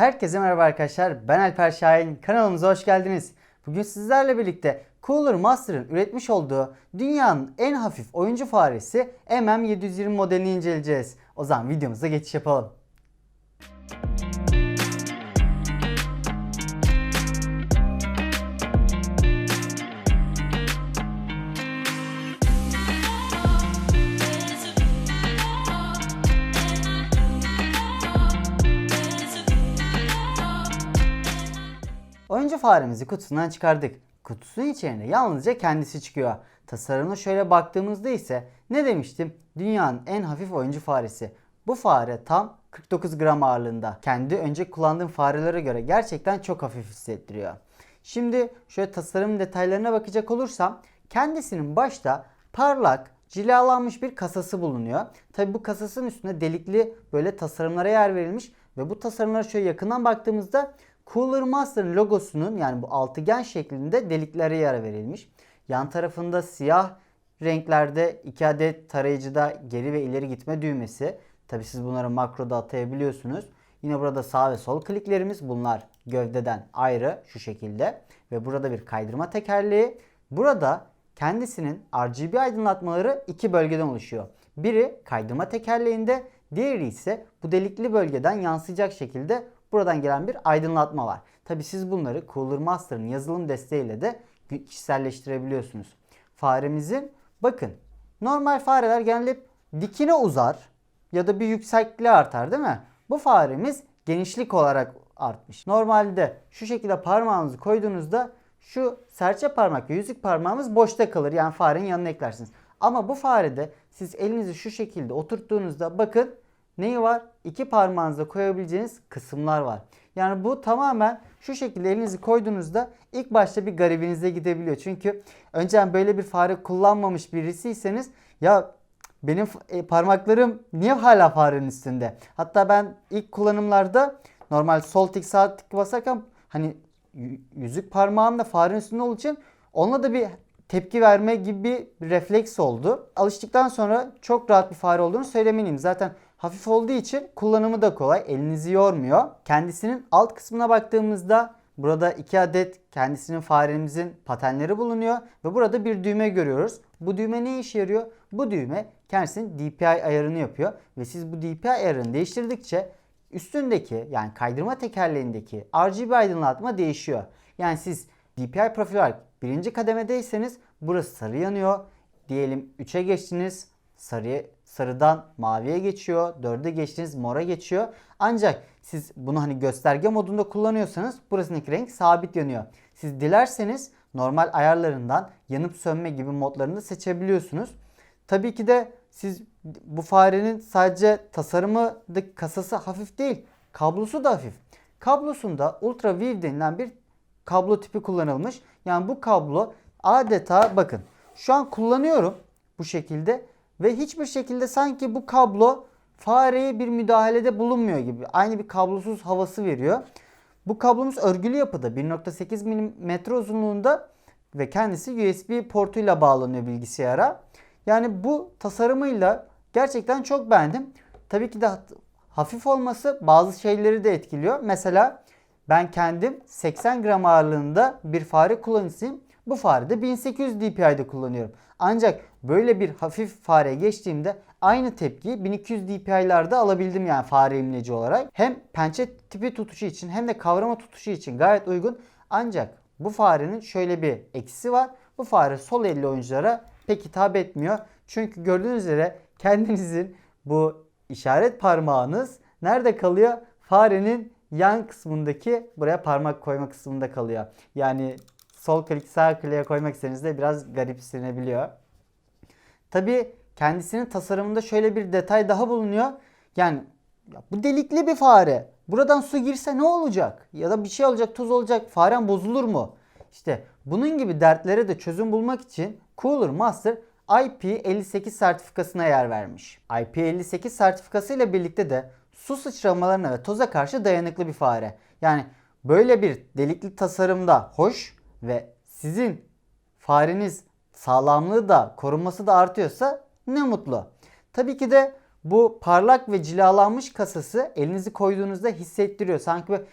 Herkese merhaba arkadaşlar. Ben Alper Şahin. Kanalımıza hoş geldiniz. Bugün sizlerle birlikte Cooler Master'ın üretmiş olduğu dünyanın en hafif oyuncu faresi MM720 modelini inceleyeceğiz. O zaman videomuza geçiş yapalım. Oyuncu faremizi kutusundan çıkardık. Kutusunun içerisinde yalnızca kendisi çıkıyor. Tasarımına şöyle baktığımızda ise ne demiştim? Dünyanın en hafif oyuncu faresi. Bu fare tam 49 gram ağırlığında. Kendi önce kullandığım farelere göre gerçekten çok hafif hissettiriyor. Şimdi şöyle tasarım detaylarına bakacak olursam kendisinin başta parlak, cilalanmış bir kasası bulunuyor. Tabi bu kasasının üstünde delikli böyle tasarımlara yer verilmiş ve bu tasarımlara şöyle yakından baktığımızda Cooler Master'ın logosunun yani bu altıgen şeklinde deliklere yer verilmiş. Yan tarafında siyah renklerde iki adet tarayıcıda geri ve ileri gitme düğmesi. Tabi siz bunları makroda atayabiliyorsunuz. Yine burada sağ ve sol kliklerimiz bunlar gövdeden ayrı şu şekilde. Ve burada bir kaydırma tekerleği. Burada kendisinin RGB aydınlatmaları iki bölgeden oluşuyor. Biri kaydırma tekerleğinde, diğeri ise bu delikli bölgeden yansıyacak şekilde buradan gelen bir aydınlatma var. Tabi siz bunları Cooler Master'ın yazılım desteğiyle de kişiselleştirebiliyorsunuz. Faremizin bakın normal fareler genelde dikine uzar ya da bir yüksekliğe artar değil mi? Bu faremiz genişlik olarak artmış. Normalde şu şekilde parmağınızı koyduğunuzda şu serçe parmak ve yüzük parmağımız boşta kalır. Yani farenin yanına eklersiniz. Ama bu farede siz elinizi şu şekilde oturttuğunuzda bakın neyi var? İki parmağınıza koyabileceğiniz kısımlar var. Yani bu tamamen şu şekilde elinizi koyduğunuzda ilk başta bir garibinize gidebiliyor. Çünkü önceden böyle bir fare kullanmamış birisiyseniz ya benim e, parmaklarım niye hala farenin üstünde? Hatta ben ilk kullanımlarda normal sol tık sağ tık basarken hani yüzük parmağım da farenin üstünde olduğu için onunla da bir tepki verme gibi bir refleks oldu. Alıştıktan sonra çok rahat bir fare olduğunu söylemeliyim. Zaten hafif olduğu için kullanımı da kolay. Elinizi yormuyor. Kendisinin alt kısmına baktığımızda burada iki adet kendisinin faremizin patenleri bulunuyor ve burada bir düğme görüyoruz. Bu düğme ne işe yarıyor? Bu düğme kendisinin DPI ayarını yapıyor ve siz bu DPI ayarını değiştirdikçe üstündeki yani kaydırma tekerleğindeki RGB aydınlatma değişiyor. Yani siz DPI profil olarak birinci kademedeyseniz burası sarı yanıyor. Diyelim 3'e geçtiniz sarıya, sarıdan maviye geçiyor. 4'e geçtiniz mora geçiyor. Ancak siz bunu hani gösterge modunda kullanıyorsanız burasındaki renk sabit yanıyor. Siz dilerseniz normal ayarlarından yanıp sönme gibi modlarını seçebiliyorsunuz. Tabii ki de siz bu farenin sadece tasarımı da kasası hafif değil. Kablosu da hafif. Kablosunda Ultra Weave denilen bir kablo tipi kullanılmış. Yani bu kablo adeta bakın şu an kullanıyorum bu şekilde ve hiçbir şekilde sanki bu kablo fareye bir müdahalede bulunmuyor gibi. Aynı bir kablosuz havası veriyor. Bu kablomuz örgülü yapıda 1.8 mm uzunluğunda ve kendisi USB portuyla bağlanıyor bilgisayara. Yani bu tasarımıyla gerçekten çok beğendim. Tabii ki de hafif olması bazı şeyleri de etkiliyor. Mesela ben kendim 80 gram ağırlığında bir fare kullanıcısıyım. Bu farede 1800 dpi'de kullanıyorum. Ancak böyle bir hafif fare geçtiğimde aynı tepkiyi 1200 dpi'lerde alabildim yani fare imleci olarak. Hem pençe tipi tutuşu için hem de kavrama tutuşu için gayet uygun. Ancak bu farenin şöyle bir eksisi var. Bu fare sol elli oyunculara pek hitap etmiyor. Çünkü gördüğünüz üzere kendinizin bu işaret parmağınız nerede kalıyor? Farenin yan kısmındaki buraya parmak koyma kısmında kalıyor. Yani sol klik sağ kliğe koymak istediğinizde biraz garipsenebiliyor. Tabi kendisinin tasarımında şöyle bir detay daha bulunuyor. Yani ya bu delikli bir fare. Buradan su girse ne olacak? Ya da bir şey olacak, tuz olacak. Faren bozulur mu? İşte bunun gibi dertlere de çözüm bulmak için Cooler Master IP58 sertifikasına yer vermiş. IP58 sertifikası ile birlikte de su sıçramalarına ve toza karşı dayanıklı bir fare. Yani böyle bir delikli tasarımda hoş ve sizin fareniz sağlamlığı da korunması da artıyorsa ne mutlu. Tabii ki de bu parlak ve cilalanmış kasası elinizi koyduğunuzda hissettiriyor. Sanki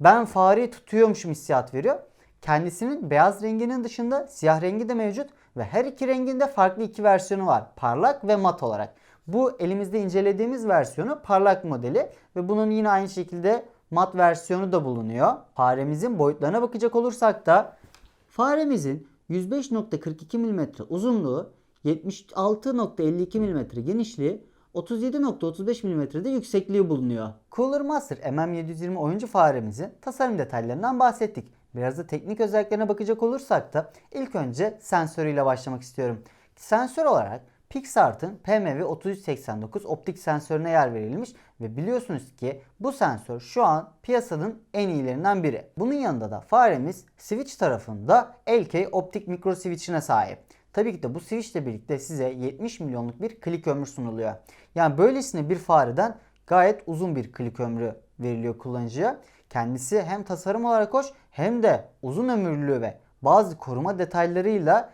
ben fareyi tutuyormuşum hissiyat veriyor. Kendisinin beyaz renginin dışında siyah rengi de mevcut ve her iki renginde farklı iki versiyonu var. Parlak ve mat olarak. Bu elimizde incelediğimiz versiyonu parlak modeli ve bunun yine aynı şekilde mat versiyonu da bulunuyor. Faremizin boyutlarına bakacak olursak da faremizin 105.42 mm uzunluğu, 76.52 mm genişliği, 37.35 mm'de yüksekliği bulunuyor. Cooler Master MM720 oyuncu faremizin tasarım detaylarından bahsettik. Biraz da teknik özelliklerine bakacak olursak da ilk önce sensörüyle başlamak istiyorum. Sensör olarak Pixart'ın PMV3389 optik sensörüne yer verilmiş ve biliyorsunuz ki bu sensör şu an piyasanın en iyilerinden biri. Bunun yanında da faremiz switch tarafında LK optik mikro switch'ine sahip. Tabii ki de bu switch ile birlikte size 70 milyonluk bir klik ömrü sunuluyor. Yani böylesine bir fareden gayet uzun bir klik ömrü veriliyor kullanıcıya. Kendisi hem tasarım olarak hoş hem de uzun ömürlü ve bazı koruma detaylarıyla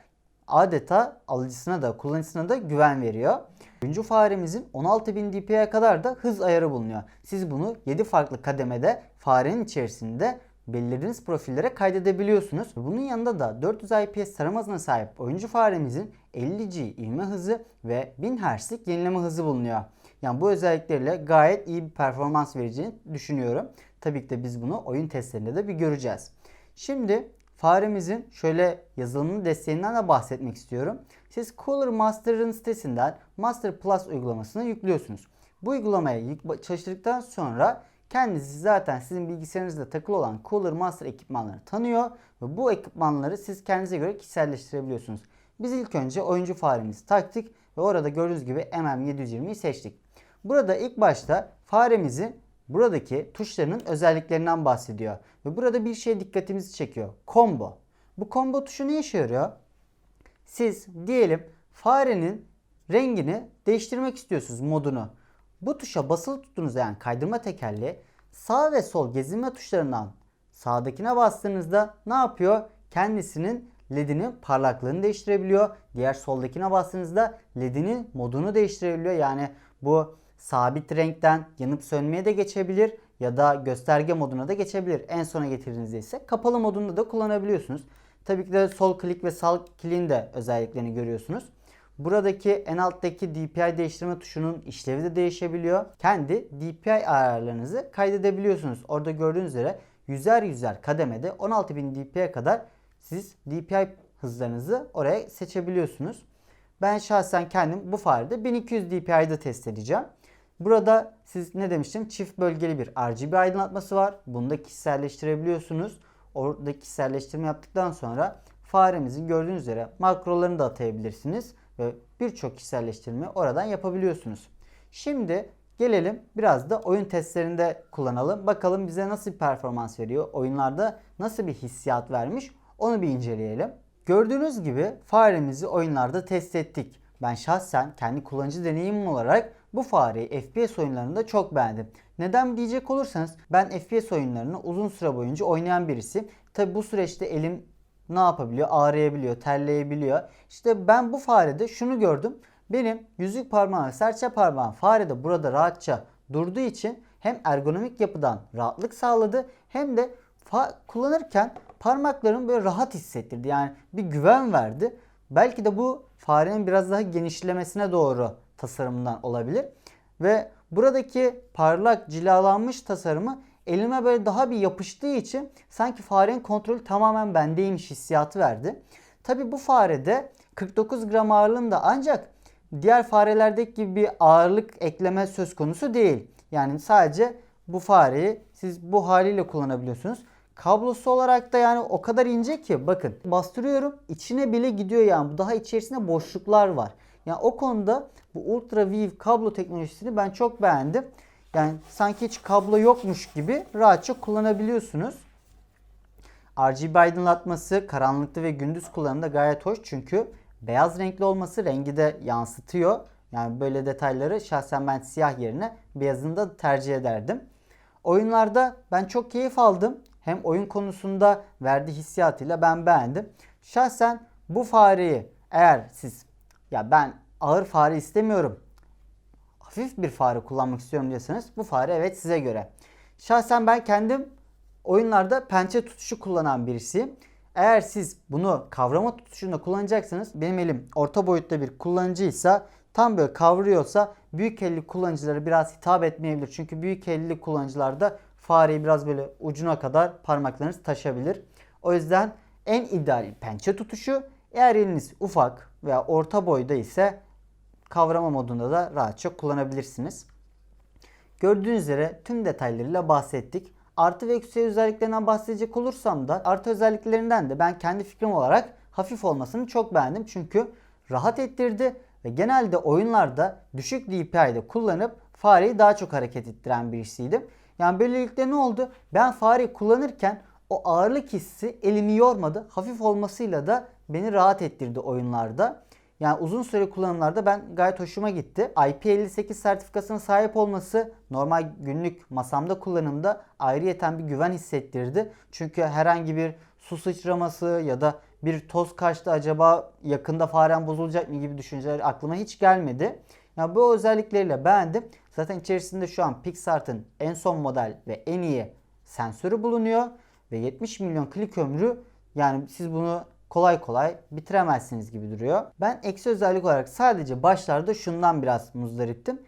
adeta alıcısına da kullanıcısına da güven veriyor. Oyuncu faremizin 16000 dpi'ye kadar da hız ayarı bulunuyor. Siz bunu 7 farklı kademede farenin içerisinde belirlediğiniz profillere kaydedebiliyorsunuz. Bunun yanında da 400 IPS tarama hızına sahip oyuncu faremizin 50G ivme hızı ve 1000 Hz'lik yenileme hızı bulunuyor. Yani bu özellikleriyle gayet iyi bir performans vereceğini düşünüyorum. Tabii ki de biz bunu oyun testlerinde de bir göreceğiz. Şimdi faremizin şöyle yazılımının desteğinden de bahsetmek istiyorum. Siz Cooler Master'ın sitesinden Master Plus uygulamasını yüklüyorsunuz. Bu uygulamayı çalıştırdıktan sonra kendisi zaten sizin bilgisayarınızda takılı olan Cooler Master ekipmanlarını tanıyor ve bu ekipmanları siz kendinize göre kişiselleştirebiliyorsunuz. Biz ilk önce oyuncu faremizi taktık ve orada gördüğünüz gibi MM720'yi seçtik. Burada ilk başta faremizin buradaki tuşlarının özelliklerinden bahsediyor. Ve burada bir şey dikkatimizi çekiyor. Combo. Bu combo tuşu ne işe yarıyor? Siz diyelim farenin rengini değiştirmek istiyorsunuz modunu. Bu tuşa basılı tuttuğunuzda yani kaydırma tekerleği sağ ve sol gezinme tuşlarından sağdakine bastığınızda ne yapıyor? Kendisinin ledinin parlaklığını değiştirebiliyor. Diğer soldakine bastığınızda ledinin modunu değiştirebiliyor. Yani bu sabit renkten yanıp sönmeye de geçebilir ya da gösterge moduna da geçebilir. En sona getirdiğinizde ise kapalı modunda da kullanabiliyorsunuz. Tabii ki de sol klik ve sağ kliğin de özelliklerini görüyorsunuz. Buradaki en alttaki DPI değiştirme tuşunun işlevi de değişebiliyor. Kendi DPI ayarlarınızı kaydedebiliyorsunuz. Orada gördüğünüz üzere yüzer yüzer kademede 16.000 DPI'ye kadar siz DPI hızlarınızı oraya seçebiliyorsunuz. Ben şahsen kendim bu farede 1200 DPI'de test edeceğim. Burada siz ne demiştim? Çift bölgeli bir RGB aydınlatması var. Bunu da kişiselleştirebiliyorsunuz. Orada kişiselleştirme yaptıktan sonra faremizin gördüğünüz üzere makrolarını da atayabilirsiniz. Ve birçok kişiselleştirme oradan yapabiliyorsunuz. Şimdi gelelim biraz da oyun testlerinde kullanalım. Bakalım bize nasıl bir performans veriyor. Oyunlarda nasıl bir hissiyat vermiş onu bir inceleyelim. Gördüğünüz gibi faremizi oyunlarda test ettik. Ben şahsen kendi kullanıcı deneyimim olarak bu fareyi FPS oyunlarında çok beğendim. Neden diyecek olursanız ben FPS oyunlarını uzun süre boyunca oynayan birisi. Tabi bu süreçte elim ne yapabiliyor? Ağrıyabiliyor, terleyebiliyor. İşte ben bu farede şunu gördüm. Benim yüzük parmağım ve serçe parmağım farede burada rahatça durduğu için hem ergonomik yapıdan rahatlık sağladı hem de kullanırken parmaklarım böyle rahat hissettirdi. Yani bir güven verdi. Belki de bu farenin biraz daha genişlemesine doğru tasarımından olabilir. Ve buradaki parlak cilalanmış tasarımı elime böyle daha bir yapıştığı için sanki farenin kontrolü tamamen bendeymiş hissiyatı verdi. Tabi bu farede 49 gram ağırlığında ancak diğer farelerdeki gibi bir ağırlık ekleme söz konusu değil. Yani sadece bu fareyi siz bu haliyle kullanabiliyorsunuz. Kablosu olarak da yani o kadar ince ki bakın bastırıyorum içine bile gidiyor yani daha içerisinde boşluklar var. Yani o konuda bu Ultra kablo teknolojisini ben çok beğendim. Yani sanki hiç kablo yokmuş gibi rahatça kullanabiliyorsunuz. RGB aydınlatması karanlıkta ve gündüz kullanımda gayet hoş çünkü beyaz renkli olması rengi de yansıtıyor. Yani böyle detayları şahsen ben siyah yerine beyazını da tercih ederdim. Oyunlarda ben çok keyif aldım. Hem oyun konusunda verdiği hissiyatıyla ben beğendim. Şahsen bu fareyi eğer siz ya ben ağır fare istemiyorum hafif bir fare kullanmak istiyorum diyorsanız bu fare evet size göre. Şahsen ben kendim oyunlarda pençe tutuşu kullanan birisiyim. Eğer siz bunu kavrama tutuşunda kullanacaksanız benim elim orta boyutta bir kullanıcıysa tam böyle kavruyorsa büyük elli kullanıcılara biraz hitap etmeyebilir. Çünkü büyük elli kullanıcılarda fareyi biraz böyle ucuna kadar parmaklarınız taşabilir. O yüzden en ideal pençe tutuşu. Eğer eliniz ufak veya orta boyda ise kavrama modunda da rahatça kullanabilirsiniz. Gördüğünüz üzere tüm detaylarıyla bahsettik. Artı ve eksi özelliklerinden bahsedecek olursam da artı özelliklerinden de ben kendi fikrim olarak hafif olmasını çok beğendim. Çünkü rahat ettirdi ve genelde oyunlarda düşük DPI'de kullanıp fareyi daha çok hareket ettiren birisiydim. Yani böylelikle ne oldu? Ben fareyi kullanırken o ağırlık hissi elimi yormadı. Hafif olmasıyla da beni rahat ettirdi oyunlarda. Yani uzun süre kullanımlarda ben gayet hoşuma gitti. IP58 sertifikasına sahip olması normal günlük masamda kullanımda ayrıyeten bir güven hissettirdi. Çünkü herhangi bir su sıçraması ya da bir toz kaçtı acaba yakında farem bozulacak mı gibi düşünceler aklıma hiç gelmedi. Yani bu özellikleriyle beğendim. Zaten içerisinde şu an PixArt'ın en son model ve en iyi sensörü bulunuyor. Ve 70 milyon klik ömrü yani siz bunu kolay kolay bitiremezsiniz gibi duruyor. Ben eksi özellik olarak sadece başlarda şundan biraz muzdariptim.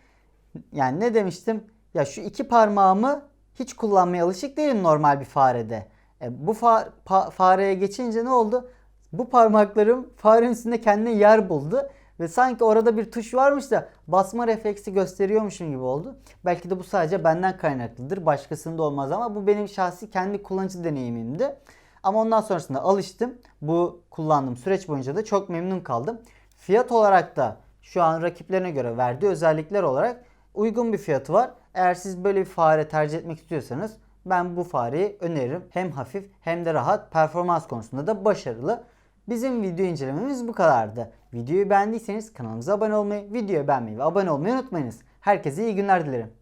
Yani ne demiştim? Ya şu iki parmağımı hiç kullanmaya alışık değilim normal bir farede. E, bu fa- pa- fareye geçince ne oldu? Bu parmaklarım farenin üstünde kendine yer buldu. Ve sanki orada bir tuş varmış da basma refleksi gösteriyormuşum gibi oldu. Belki de bu sadece benden kaynaklıdır. Başkasında olmaz ama bu benim şahsi kendi kullanıcı deneyimimdi. Ama ondan sonrasında alıştım. Bu kullandığım süreç boyunca da çok memnun kaldım. Fiyat olarak da şu an rakiplerine göre verdiği özellikler olarak uygun bir fiyatı var. Eğer siz böyle bir fare tercih etmek istiyorsanız ben bu fareyi öneririm. Hem hafif hem de rahat performans konusunda da başarılı. Bizim video incelememiz bu kadardı. Videoyu beğendiyseniz kanalımıza abone olmayı, videoyu beğenmeyi ve abone olmayı unutmayınız. Herkese iyi günler dilerim.